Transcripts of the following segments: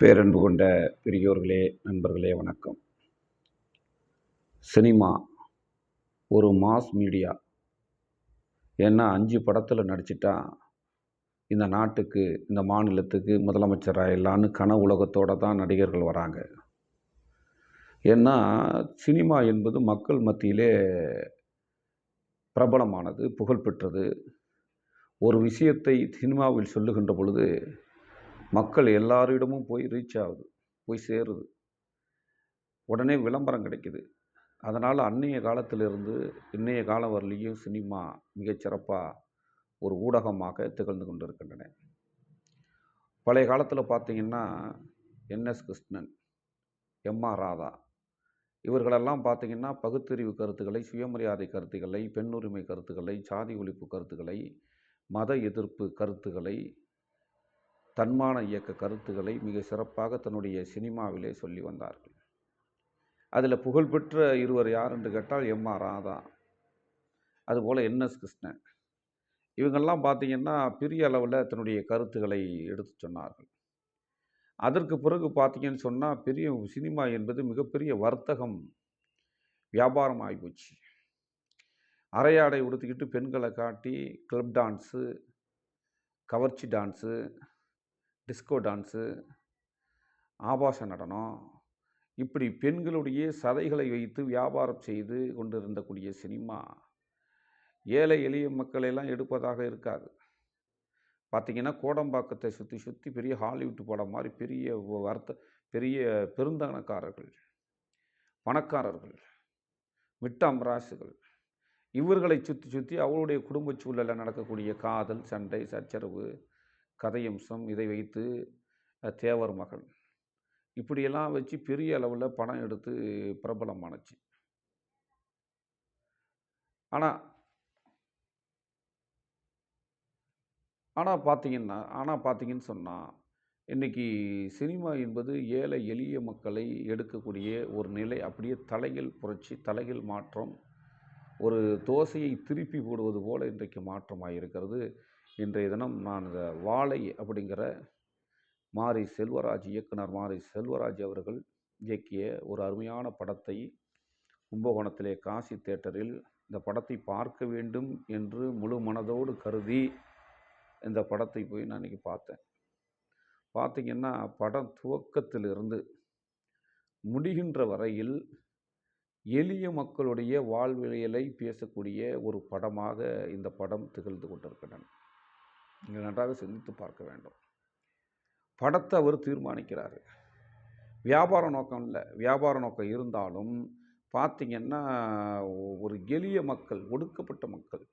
பேரன்பு கொண்ட பெரியோர்களே நண்பர்களே வணக்கம். சினிமா ஒரு மாஸ் மீடியா ஏன்னா அஞ்சு படத்தில் நடிச்சிட்டா இந்த நாட்டுக்கு இந்த மாநிலத்துக்கு முதலமைச்சர் ஆயிடலான்னு கன உலகத்தோடு தான் நடிகர்கள் வராங்க. ஏன்னா சினிமா என்பது மக்கள் மத்தியிலே பிரபலமானது புகழ்பெற்றது. ஒரு விஷயத்தை சினிமாவில் சொல்லுகின்ற பொழுது மக்கள் எல்லாரிடமும் போய் ரீச் ஆகுது போய் சேருது. உடனே விளம்பரம் கிடைக்குது. அதனால் அன்னைய காலத்திலிருந்து இன்றைய காலம் வரலையும் சினிமா மிகச்சிறப்பாக ஒரு ஊடகமாக திகழ்ந்து கொண்டிருக்கின்றன. பழைய காலத்தில் பார்த்தீங்கன்னா என்எஸ் கிருஷ்ணன் எம்ஆர் ராதா இவர்களெல்லாம் பார்த்திங்கன்னா பகுத்தறிவு கருத்துக்களை சுயமரியாதை கருத்துக்களை பெண்ணுரிமை கருத்துக்களை சாதி ஒழிப்பு கருத்துக்களை மத எதிர்ப்பு கருத்துக்களை தன்மான இயக்க கருத்துக்களை மிக சிறப்பாக தன்னுடைய சினிமாவிலே சொல்லி வந்தார்கள். அதில் புகழ்பெற்ற இருவர் யார் என்று கேட்டால் எம் ஆர் ராதா. அதுபோல் என்எஸ் கிருஷ்ணன். இவங்கெல்லாம் பார்த்திங்கன்னா பெரிய அளவில் தன்னுடைய கருத்துக்களை எடுத்து சொன்னார்கள். அதற்கு பிறகு பார்த்தீங்கன்னு சொன்னால் பெரிய சினிமா என்பது மிகப்பெரிய வர்த்தகம் வியாபாரம் ஆகிப்போச்சு அரையாடை உடுத்திக்கிட்டு பெண்களை காட்டி கிளப் டான்ஸு கவர்ச்சி டான்ஸு டிஸ்கோ டான்ஸு ஆபாச நடனம் இப்படி பெண்களுடைய சதைகளை வைத்து வியாபாரம் செய்து கொண்டிருந்தக்கூடிய சினிமா ஏழை எளிய மக்களையெல்லாம் எடுப்பதாக இருக்காது. பார்த்திங்கன்னா கோடம்பாக்கத்தை சுற்றி சுற்றி பெரிய ஹாலிவுட் படம் மாதிரி பெரிய வர்த்த பெரிய பெருந்தனக்காரர்கள் பணக்காரர்கள் மிட்டாம்பராசுகள் இவர்களை சுற்றி சுற்றி அவளுடைய குடும்ப சூழலில் நடக்கக்கூடிய காதல் சண்டை சச்சரவு கதையம்சம் இதை வைத்து தேவர் மகன். இப்படியெல்லாம் வச்சு பெரிய அளவில் பணம் எடுத்து பிரபலமானுச்சு. ஆனால் ஆனால் பார்த்தீங்கன்னா ஆனால் பார்த்தீங்கன்னு சொன்னால் இன்றைக்கி சினிமா என்பது ஏழை எளிய மக்களை எடுக்கக்கூடிய ஒரு நிலை. அப்படியே தலைகள் புரட்சி தலைகள் மாற்றம் ஒரு தோசையை திருப்பி போடுவது போல் இன்றைக்கு மாற்றமாக இருக்கிறது இன்றைய தினம் நான் இந்த வாழை அப்படிங்கிற மாரி செல்வராஜ் இயக்குனர் மாரி செல்வராஜ் அவர்கள் இயக்கிய ஒரு அருமையான படத்தை கும்பகோணத்திலே காசி தேட்டரில் இந்த படத்தை பார்க்க வேண்டும் என்று முழு மனதோடு கருதி இந்த படத்தை போய் நான் இன்றைக்கி பார்த்தேன். பார்த்திங்கன்னா படம் துவக்கத்திலிருந்து முடிகின்ற வரையில் எளிய மக்களுடைய வாழ்வியலை பேசக்கூடிய ஒரு படமாக இந்த படம் திகழ்ந்து கொண்டிருக்கின்றன. நீங்கள் நன்றாக சிந்தித்து பார்க்க வேண்டும். படத்தை அவர் தீர்மானிக்கிறார். வியாபார நோக்கம் இல்லை. வியாபார நோக்கம் இருந்தாலும் பார்த்திங்கன்னா ஒரு எளிய மக்கள் ஒடுக்கப்பட்ட மக்கள்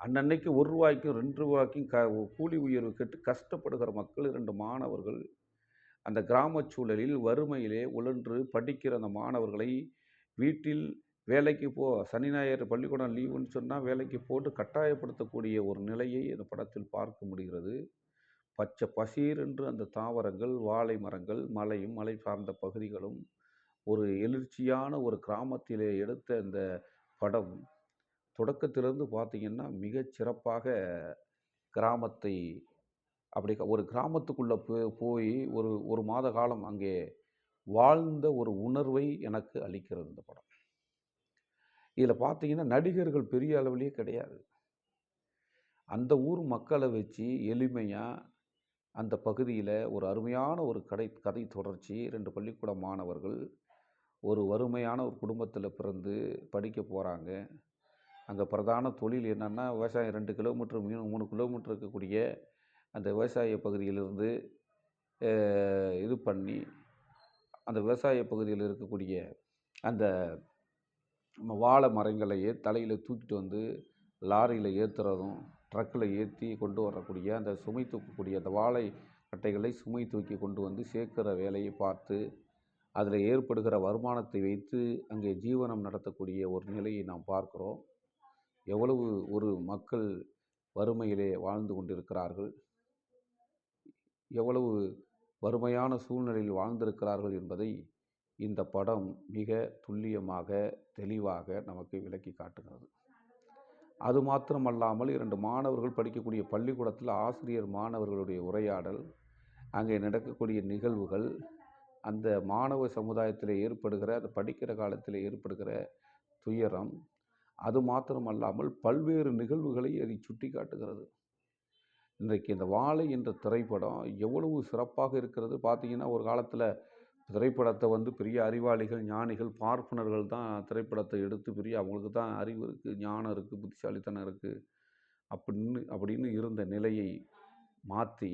அன்னன்னைக்கு ஒரு ரூபாய்க்கும் ரெண்டு ரூபாய்க்கும் க கூலி உயர்வு கேட்டு கஷ்டப்படுகிற மக்கள் இரண்டு மாணவர்கள் அந்த கிராம சூழலில் வறுமையிலே உழன்று படிக்கிற அந்த மாணவர்களை வீட்டில் வேலைக்கு போ சனி ஞாயிறு பள்ளிக்கூடம் லீவுன்னு சொன்னால் வேலைக்கு போட்டு கட்டாயப்படுத்தக்கூடிய ஒரு நிலையை இந்த படத்தில் பார்க்க முடிகிறது. பச்சை பசீர் என்று அந்த தாவரங்கள் வாழை மரங்கள் மலையும் மலை சார்ந்த பகுதிகளும் ஒரு எழுச்சியான ஒரு கிராமத்திலே எடுத்த இந்த படம். தொடக்கத்திலிருந்து பார்த்திங்கன்னா மிகச் சிறப்பாக கிராமத்தை அப்படி ஒரு கிராமத்துக்குள்ளே போய் ஒரு ஒரு மாத காலம் அங்கே வாழ்ந்த ஒரு உணர்வை எனக்கு அளிக்கிறது இந்த படம். இதில் பார்த்தீங்கன்னா நடிகர்கள் பெரிய அளவுலேயே கிடையாது. அந்த ஊர் மக்களை வச்சு எளிமையாக அந்த பகுதியில் ஒரு அருமையான ஒரு கடை கதை தொடர்ச்சி ரெண்டு பள்ளிக்கூட மாணவர்கள் ஒரு வறுமையான ஒரு குடும்பத்தில் பிறந்து படிக்க போகிறாங்க அங்கே பிரதான தொழில் என்னென்னா விவசாயம் ரெண்டு கிலோமீட்டர் மூணு மூணு கிலோமீட்டர் இருக்கக்கூடிய அந்த விவசாய பகுதியிலிருந்து இது பண்ணி அந்த விவசாய பகுதியில் இருக்கக்கூடிய அந்த நம்ம வாழை மரங்களையே தலையில் தூக்கிட்டு வந்து லாரியில் ஏற்றுறதும் ட்ரக்கில் ஏற்றி கொண்டு வரக்கூடிய அந்த சுமை தூக்கக்கூடிய அந்த வாழை கட்டைகளை சுமை தூக்கி கொண்டு வந்து சேர்க்கிற வேலையை பார்த்து அதில் ஏற்படுகிற வருமானத்தை வைத்து அங்கே ஜீவனம் நடத்தக்கூடிய ஒரு நிலையை நாம் பார்க்கிறோம். எவ்வளவு ஒரு மக்கள் வறுமையிலே வாழ்ந்து கொண்டிருக்கிறார்கள். எவ்வளவு வறுமையான சூழ்நிலையில் வாழ்ந்திருக்கிறார்கள் என்பதை இந்த படம் மிக துல்லியமாக தெளிவாக நமக்கு விளக்கி காட்டுகிறது. அது மாத்திரமல்லாமல் இரண்டு மாணவர்கள் படிக்கக்கூடிய பள்ளிக்கூடத்தில் ஆசிரியர் மாணவர்களுடைய உரையாடல் அங்கே நடக்கக்கூடிய நிகழ்வுகள் அந்த மாணவ சமுதாயத்தில் ஏற்படுகிற அந்த படிக்கிற காலத்தில் ஏற்படுகிற துயரம் அது மாத்திரமல்லாமல் பல்வேறு நிகழ்வுகளை அதை சுட்டி காட்டுகிறது. இன்றைக்கு இந்த வாழை என்ற திரைப்படம் எவ்வளவு சிறப்பாக இருக்கிறது பார்த்தீங்கன்னா ஒரு காலத்தில் திரைப்படத்தை வந்து பெரிய அறிவாளிகள் ஞானிகள் பார்ப்பனர்கள் தான் திரைப்படத்தை எடுத்து பெரிய அவங்களுக்கு தான் அறிவு இருக்குது ஞானம் இருக்குது புத்திசாலித்தனம் இருக்குது அப்படின்னு அப்படின்னு இருந்த நிலையை மாற்றி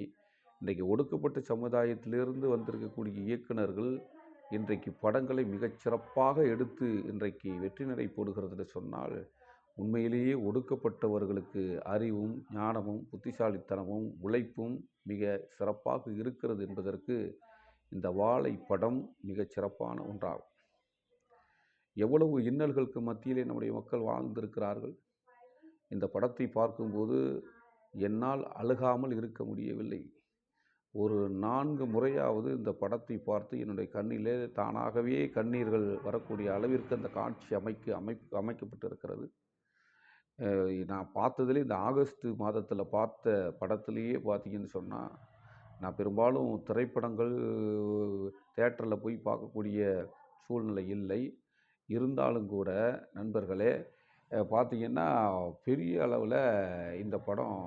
இன்றைக்கு ஒடுக்கப்பட்ட சமுதாயத்திலிருந்து வந்திருக்கக்கூடிய இயக்குனர்கள் இன்றைக்கு படங்களை மிகச் சிறப்பாக எடுத்து இன்றைக்கு வெற்றி நடை போடுகிறது சொன்னால் உண்மையிலேயே ஒடுக்கப்பட்டவர்களுக்கு அறிவும் ஞானமும் புத்திசாலித்தனமும் உழைப்பும் மிக சிறப்பாக இருக்கிறது என்பதற்கு இந்த வாழை படம் மிகச் சிறப்பான ஒன்றாகும். எவ்வளவு இன்னல்களுக்கு மத்தியிலே நம்முடைய மக்கள் வாழ்ந்திருக்கிறார்கள்? இந்த படத்தை பார்க்கும்போது என்னால் அழுகாமல் இருக்க முடியவில்லை. ஒரு நான்கு முறையாவது இந்த படத்தை பார்த்து என்னுடைய கண்ணிலே தானாகவே கண்ணீர்கள் வரக்கூடிய அளவிற்கு அந்த காட்சி அமைக்க அமைப்பு அமைக்கப்பட்டிருக்கிறது. நான் பார்த்ததுலேயே இந்த ஆகஸ்ட் மாதத்தில் பார்த்த படத்துலேயே பார்த்தீங்கன்னு சொன்னால் நான் பெரும்பாலும் திரைப்படங்கள் தேட்டரில் போய் பார்க்கக்கூடிய சூழ்நிலை இல்லை. இருந்தாலும் கூட நண்பர்களே பார்த்தீங்கன்னா பெரிய அளவில் இந்த படம்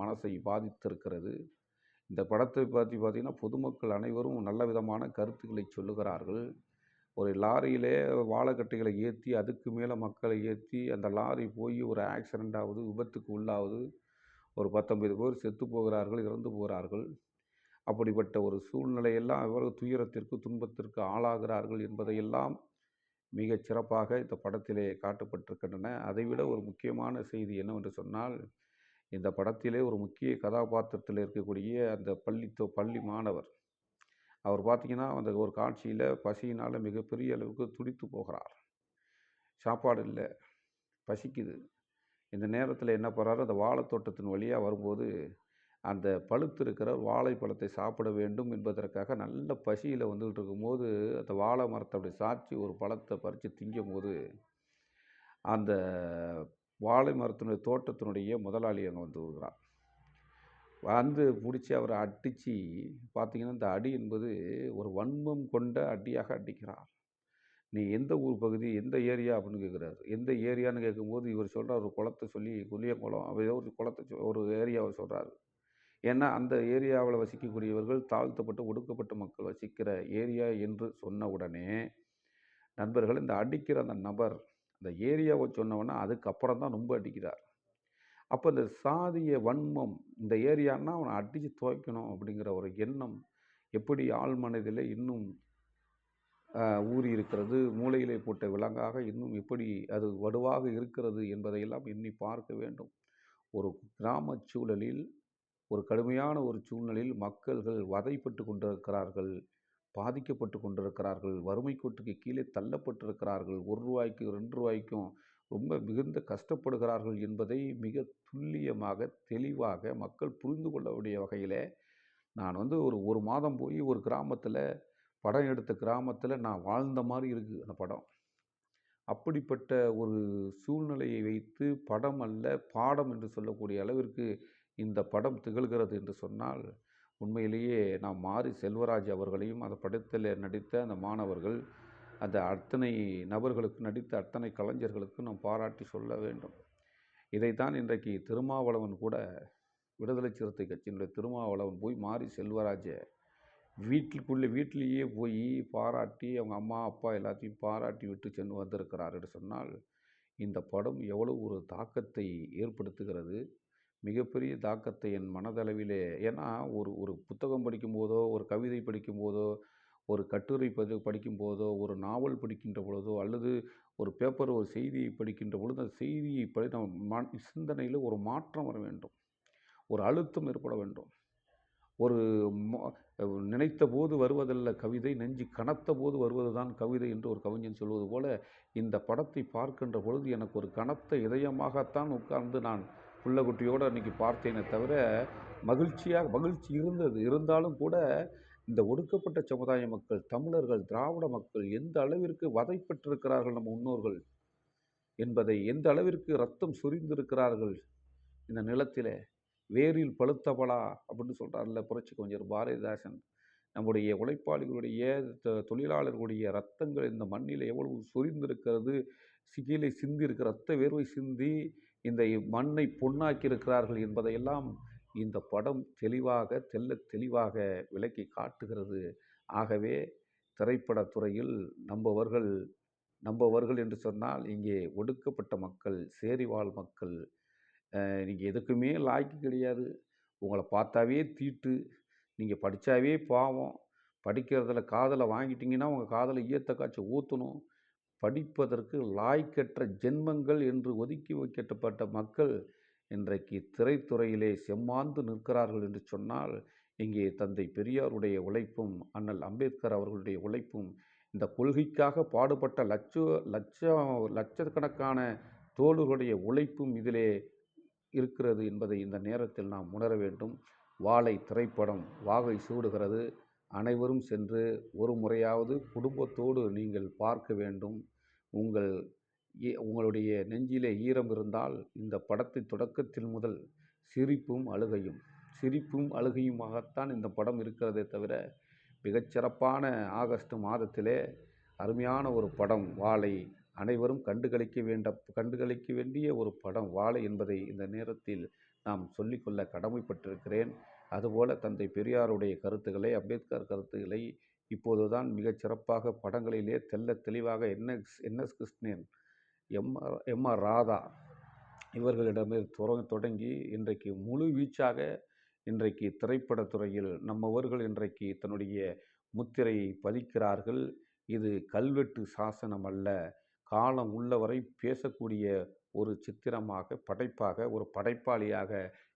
மனசை பாதித்திருக்கிறது. இந்த படத்தை பற்றி பார்த்திங்கன்னா பொதுமக்கள் அனைவரும் நல்ல விதமான கருத்துக்களை சொல்லுகிறார்கள். ஒரு லாரியிலே வாழைக்கட்டைகளை ஏற்றி அதுக்கு மேலே மக்களை ஏற்றி அந்த லாரி போய் ஒரு ஆக்சிடெண்ட் ஆகுது விபத்துக்கு உள்ளாகுது ஒரு பத்தொன்பது பேர் செத்து போகிறார்கள் இறந்து போகிறார்கள். அப்படிப்பட்ட ஒரு சூழ்நிலையெல்லாம் எவ்வளவு துயரத்திற்கு துன்பத்திற்கு ஆளாகிறார்கள் என்பதையெல்லாம் மிகச் சிறப்பாக இந்த படத்திலே காட்டப்பட்டிருக்கின்றன. அதைவிட ஒரு முக்கியமான செய்தி என்னவென்று சொன்னால் இந்த படத்திலே ஒரு முக்கிய கதாபாத்திரத்தில் இருக்கக்கூடிய அந்த பள்ளி பள்ளி மாணவர் அவர் பார்த்திங்கன்னா அந்த ஒரு காட்சியில் பசியினால் மிகப்பெரிய அளவுக்கு துடித்து போகிறார். சாப்பாடு இல்லை பசிக்குது. இந்த நேரத்தில் என்ன பண்ணுறாரு அந்த வாழைத்தோட்டத்தின் வழியாக வரும்போது அந்த பழுத்திருக்கிற வாழைப்பழத்தை சாப்பிட வேண்டும் என்பதற்காக நல்ல பசியில் வந்துக்கிட்டு இருக்கும்போது அந்த வாழை மரத்தை அப்படி சாய்ச்சி ஒரு பழத்தை பறித்து திங்கும் போது அந்த வாழை மரத்தினுடைய தோட்டத்தினுடைய முதலாளி அங்கே வந்து வருகிறார் வந்து பிடிச்சி அவரை அடித்து பார்த்தீங்கன்னா இந்த அடி என்பது ஒரு வன்மம் கொண்ட அடியாக அடிக்கிறார். நீ எந்த ஊர் பகுதி எந்த ஏரியா அப்படின்னு கேட்குறாரு எந்த ஏரியான்னு கேட்கும்போது இவர் சொல்கிறார் ஒரு குளத்தை சொல்லி குளியங்குளம் அவர் ஒரு குளத்தை ஒரு ஏரியாவை சொல்கிறாரு ஏன்னா அந்த ஏரியாவில் வசிக்கக்கூடியவர்கள் தாழ்த்தப்பட்ட ஒடுக்கப்பட்ட மக்கள் வசிக்கிற ஏரியா என்று சொன்ன உடனே நண்பர்கள் இந்த அடிக்கிற அந்த நபர் அந்த ஏரியாவை சொன்னவொன்னே அதுக்கப்புறம் தான் ரொம்ப அடிக்கிறார். அப்போ இந்த சாதிய வன்மம் இந்த ஏரியான்னா அவனை அடித்து துவைக்கணும் அப்படிங்கிற ஒரு எண்ணம் எப்படி ஆள் மனதில் இன்னும் ஊறி இருக்கிறது மூளையிலே போட்ட விலங்காக இன்னும் எப்படி அது வடுவாக இருக்கிறது என்பதையெல்லாம் எண்ணி பார்க்க வேண்டும். ஒரு கிராம சூழலில் ஒரு கடுமையான ஒரு சூழ்நிலையில் மக்கள்கள் வதைப்பட்டு கொண்டிருக்கிறார்கள் பாதிக்கப்பட்டு கொண்டிருக்கிறார்கள் வறுமை கோட்டுக்கு கீழே தள்ளப்பட்டிருக்கிறார்கள் ஒரு ரூபாய்க்கு ரெண்டு ரூபாய்க்கும் ரொம்ப மிகுந்த கஷ்டப்படுகிறார்கள் என்பதை மிக துல்லியமாக தெளிவாக மக்கள் புரிந்து கொள்ளக்கூடிய வகையில் நான் வந்து ஒரு ஒரு மாதம் போய் ஒரு கிராமத்தில் படம் எடுத்த கிராமத்தில் நான் வாழ்ந்த மாதிரி இருக்குது அந்த படம். அப்படிப்பட்ட ஒரு சூழ்நிலையை வைத்து படம் அல்ல பாடம் என்று சொல்லக்கூடிய அளவிற்கு இந்த படம் திகழ்கிறது என்று சொன்னால் உண்மையிலேயே நாம் மாரி செல்வராஜ் அவர்களையும் அந்த படத்தில் நடித்த அந்த மாணவர்கள் அந்த அத்தனை நபர்களுக்கு நடித்த அத்தனை கலைஞர்களுக்கும் நாம் பாராட்டி சொல்ல வேண்டும். இதைத்தான் இன்றைக்கு திருமாவளவன் கூட விடுதலை சிறுத்தை கட்சியினுடைய திருமாவளவன் போய் மாறி செல்வராஜை வீட்டுக்குள்ளே வீட்டிலேயே போய் பாராட்டி அவங்க அம்மா அப்பா எல்லாத்தையும் பாராட்டி விட்டு சென்று வந்திருக்கிறார் என்று சொன்னால் இந்த படம் எவ்வளோ ஒரு தாக்கத்தை ஏற்படுத்துகிறது. மிகப்பெரிய தாக்கத்தை என் மனதளவிலே ஏன்னா ஒரு ஒரு புத்தகம் படிக்கும்போதோ ஒரு கவிதை படிக்கும்போதோ ஒரு கட்டுரை பதி படிக்கும் போதோ ஒரு நாவல் படிக்கின்ற பொழுதோ அல்லது ஒரு பேப்பர் ஒரு செய்தியை படிக்கின்ற பொழுது அந்த செய்தியை படி நம்ம சிந்தனையில் ஒரு மாற்றம் வர வேண்டும். ஒரு அழுத்தம் ஏற்பட வேண்டும். ஒரு நினைத்த போது வருவதல்ல கவிதை நெஞ்சு கனத்த போது வருவது தான் கவிதை என்று ஒரு கவிஞன் சொல்வது போல இந்த படத்தை பார்க்கின்ற பொழுது எனக்கு ஒரு கனத்த இதயமாகத்தான் உட்கார்ந்து நான் குட்டியோடு அன்றைக்கி பார்த்தேனே தவிர மகிழ்ச்சியாக மகிழ்ச்சி இருந்தது. இருந்தாலும் கூட இந்த ஒடுக்கப்பட்ட சமுதாய மக்கள் தமிழர்கள் திராவிட மக்கள் எந்த அளவிற்கு வதைப்பட்டிருக்கிறார்கள் நம்ம முன்னோர்கள் என்பதை எந்த அளவிற்கு ரத்தம் சுரிந்திருக்கிறார்கள் இந்த நிலத்தில்? வேரில் பழுத்தவளா? அப்படின்னு சொல்கிறார்ல புரட்சி கவிஞர் பாரதிதாசன். நம்முடைய உழைப்பாளிகளுடைய தொழிலாளர்களுடைய ரத்தங்கள் இந்த மண்ணில் எவ்வளவு சொரிந்திருக்கிறது கீழே சிந்தி இருக்கிற ரத்த வேர்வை சிந்தி இந்த மண்ணை பொன்னாக்கி இருக்கிறார்கள் என்பதையெல்லாம் இந்த படம் தெளிவாக தெல்ல தெளிவாக விளக்கி காட்டுகிறது. ஆகவே திரைப்பட துறையில் நம்பவர்கள் நம்பவர்கள் என்று சொன்னால் இங்கே ஒடுக்கப்பட்ட மக்கள் சேரிவாழ் மக்கள் நீங்கள் எதுக்குமே லாய்க்கு கிடையாது. உங்களை பார்த்தாவே தீட்டு. நீங்கள் படித்தாவே பாவம். படிக்கிறதுல காதலை வாங்கிட்டீங்கன்னா உங்கள் காதலை ஈயத்த காய்ச்சி ஊற்றணும் படிப்பதற்கு லாய்க்கற்ற ஜென்மங்கள் என்று ஒதுக்கி வைக்கப்பட்ட மக்கள் இன்றைக்கு திரைத்துறையிலே செம்மாந்து நிற்கிறார்கள் என்று சொன்னால் இங்கே தந்தை பெரியாருடைய உழைப்பும் அண்ணல் அம்பேத்கர் அவர்களுடைய உழைப்பும் இந்த கொள்கைக்காக பாடுபட்ட லட்ச லட்சம் லட்சக்கணக்கான தோழர்களுடைய உழைப்பும் இதிலே இருக்கிறது என்பதை இந்த நேரத்தில் நாம் உணர வேண்டும். வாழை திரைப்படம் வாகை சூடுகிறது. அனைவரும் சென்று ஒரு முறையாவது குடும்பத்தோடு நீங்கள் பார்க்க வேண்டும். உங்கள் ஈ- உங்களுடைய நெஞ்சிலே ஈரம் இருந்தால் இந்த படத்தின் தொடக்கத்தில் முதல் சிரிப்பும் அழுகையும் சிரிப்பும் அழுகையுமாகத்தான் இந்த படம் இருக்கிறதே தவிர மிகச்சிறப்பான ஆகஸ்ட் மாதத்திலே அருமையான ஒரு படம் வாழை அனைவரும் கண்டுகளிக்க வேண்ட கண்டுகளிக்க வேண்டிய ஒரு படம் வாழை என்பதை இந்த நேரத்தில் நாம் சொல்லிக்கொள்ள கடமைப்பட்டிருக்கிறேன். அதுபோல தந்தை பெரியாருடைய கருத்துக்களை அம்பேத்கர் கருத்துக்களை இப்போதுதான் மிகச் சிறப்பாக படங்களிலே தெல்ல தெளிவாக NS NS Krishnan MR MR Radha இவர்களிடமே துற- தொடங்கி இன்றைக்கு முழு வீச்சாக இன்றைக்கு திரைப்படத்துறையில் நம்மவர்கள் இன்றைக்கு தன்னுடைய முத்திரையை பதிக்கிறார்கள். இது கல்வெட்டு சாசனம் அல்ல. காலம் உள்ளவரை பேசக்கூடிய ஒரு சித்திரமாக படைப்பாக ஒரு படைப்பாளியாக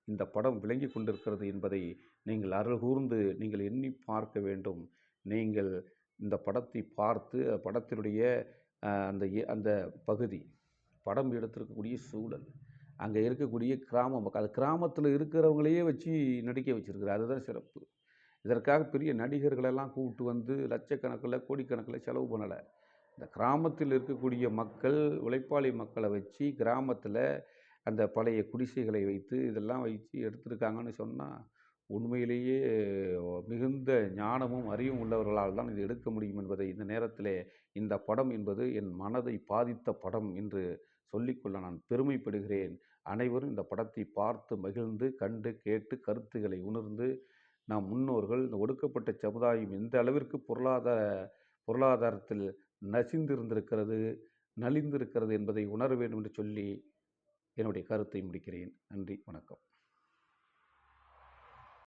இந்த படம் விளங்கி கொண்டிருக்கிறது என்பதை நீங்கள் அருள் கூர்ந்து நீங்கள் எண்ணி பார்க்க வேண்டும். நீங்கள் இந்த படத்தை பார்த்து படத்தினுடைய அந்த அந்த பகுதி படம் எடுத்திருக்கக்கூடிய சூழல் அங்கே இருக்கக்கூடிய கிராம மக்கள் அது கிராமத்தில் இருக்கிறவங்களையே வச்சு நடிக்க வச்சுருக்கிறார். அதுதான் சிறப்பு. இதற்காக பெரிய நடிகர்களெல்லாம் கூப்பிட்டு வந்து லட்சக்கணக்கில் கோடிக்கணக்கில் செலவு பண்ணலை. இந்த கிராமத்தில் இருக்கக்கூடிய மக்கள் உழைப்பாளி மக்களை வச்சு கிராமத்தில் அந்த பழைய குடிசைகளை வைத்து இதெல்லாம் வைத்து எடுத்திருக்காங்கன்னு சொன்னால் உண்மையிலேயே மிகுந்த ஞானமும் அறிவும் உள்ளவர்களால் தான் இது எடுக்க முடியும் என்பதை இந்த நேரத்திலே இந்த படம் என்பது என் மனதை பாதித்த படம் என்று சொல்லிக்கொள்ள நான் பெருமைப்படுகிறேன். அனைவரும் இந்த படத்தை பார்த்து மகிழ்ந்து கண்டு கேட்டு கருத்துக்களை உணர்ந்து நம் முன்னோர்கள் இந்த ஒடுக்கப்பட்ட சமுதாயம் எந்த அளவிற்கு பொருளாதார பொருளாதாரத்தில் நசிந்திருந்திருக்கிறது நலிந்திருக்கிறது என்பதை உணர வேண்டும் என்று சொல்லி என்னுடைய கருத்தை முடிக்கிறேன். நன்றி வணக்கம்.